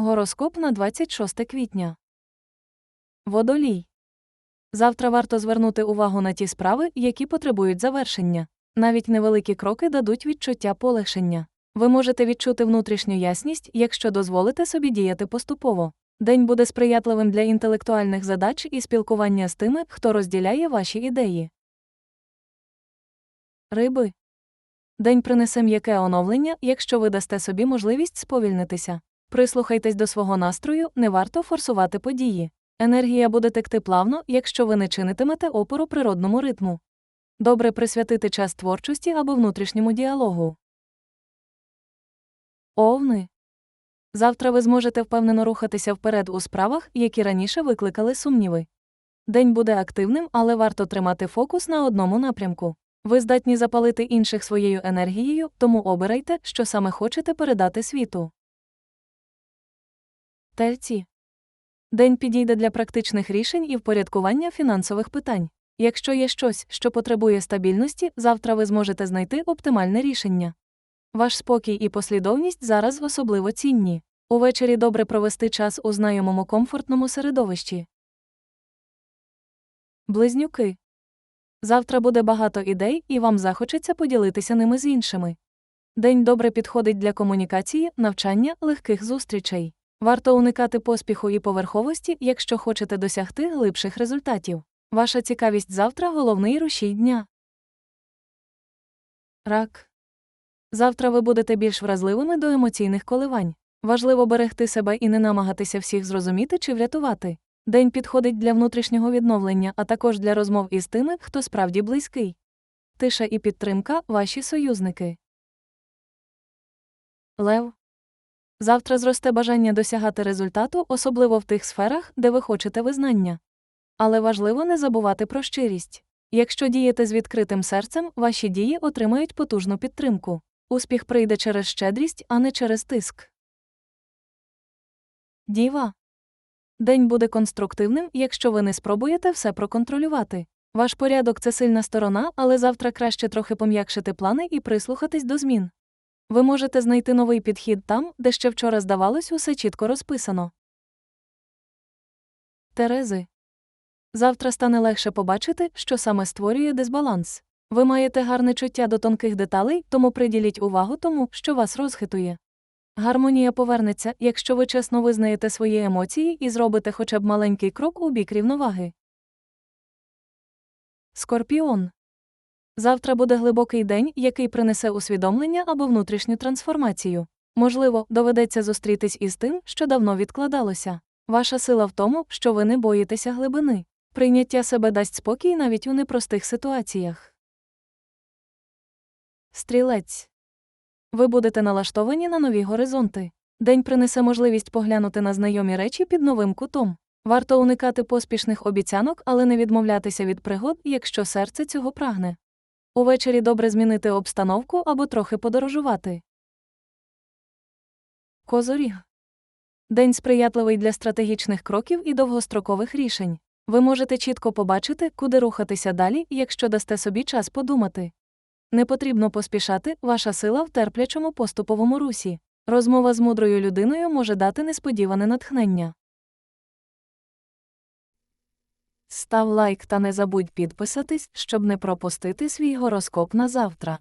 Гороскоп на 26 квітня. Водолій. Завтра варто звернути увагу на ті справи, які потребують завершення. Навіть невеликі кроки дадуть відчуття полегшення. Ви можете відчути внутрішню ясність, якщо дозволите собі діяти поступово. День буде сприятливим для інтелектуальних задач і спілкування з тими, хто розділяє ваші ідеї. Риби. День принесе м'яке оновлення, якщо ви дасте собі можливість сповільнитися. Прислухайтесь до свого настрою, не варто форсувати події. Енергія буде текти плавно, якщо ви не чинитимете опору природному ритму. Добре присвятити час творчості або внутрішньому діалогу. Овни. Завтра ви зможете впевнено рухатися вперед у справах, які раніше викликали сумніви. День буде активним, але варто тримати фокус на одному напрямку. Ви здатні запалити інших своєю енергією, тому обирайте, що саме хочете передати світу. Тельці. День підійде для практичних рішень і впорядкування фінансових питань. Якщо є щось, що потребує стабільності, завтра ви зможете знайти оптимальне рішення. Ваш спокій і послідовність зараз особливо цінні. Увечері добре провести час у знайомому комфортному середовищі. Близнюки. Завтра буде багато ідей, і вам захочеться поділитися ними з іншими. День добре підходить для комунікації, навчання, легких зустрічей. Варто уникати поспіху і поверховості, якщо хочете досягти глибших результатів. Ваша цікавість завтра головний рушій дня. Рак. Завтра ви будете більш вразливими до емоційних коливань. Важливо берегти себе і не намагатися всіх зрозуміти чи врятувати. День підходить для внутрішнього відновлення, а також для розмов із тими, хто справді близький. Тиша і підтримка ваші союзники. Лев. Завтра зросте бажання досягати результату, особливо в тих сферах, де ви хочете визнання. Але важливо не забувати про щирість. Якщо дієте з відкритим серцем, ваші дії отримають потужну підтримку. Успіх прийде через щедрість, а не через тиск. Діва. День буде конструктивним, якщо ви не спробуєте все проконтролювати. Ваш порядок це сильна сторона, але завтра краще трохи пом'якшити плани і прислухатись до змін. Ви можете знайти новий підхід там, де ще вчора здавалось усе чітко розписано. Терези. Завтра стане легше побачити, що саме створює дисбаланс. Ви маєте гарне чуття до тонких деталей, тому приділіть увагу тому, що вас розхитує. Гармонія повернеться, якщо ви чесно визнаєте свої емоції і зробите хоча б маленький крок у бік рівноваги. Скорпіон. Завтра буде глибокий день, який принесе усвідомлення або внутрішню трансформацію. Можливо, доведеться зустрітись із тим, що давно відкладалося. Ваша сила в тому, що ви не боїтеся глибини. Прийняття себе дасть спокій навіть у непростих ситуаціях. Стрілець. Ви будете налаштовані на нові горизонти. День принесе можливість поглянути на знайомі речі під новим кутом. Варто уникати поспішних обіцянок, але не відмовлятися від пригод, якщо серце цього прагне. Увечері добре змінити обстановку або трохи подорожувати. Козоріг. День сприятливий для стратегічних кроків і довгострокових рішень. Ви можете чітко побачити, куди рухатися далі, якщо дасте собі час подумати. Не потрібно поспішати, ваша сила в терплячому поступовому русі. Розмова з мудрою людиною може дати несподіване натхнення. Став лайк та не забудь підписатись, щоб не пропустити свій гороскоп на завтра.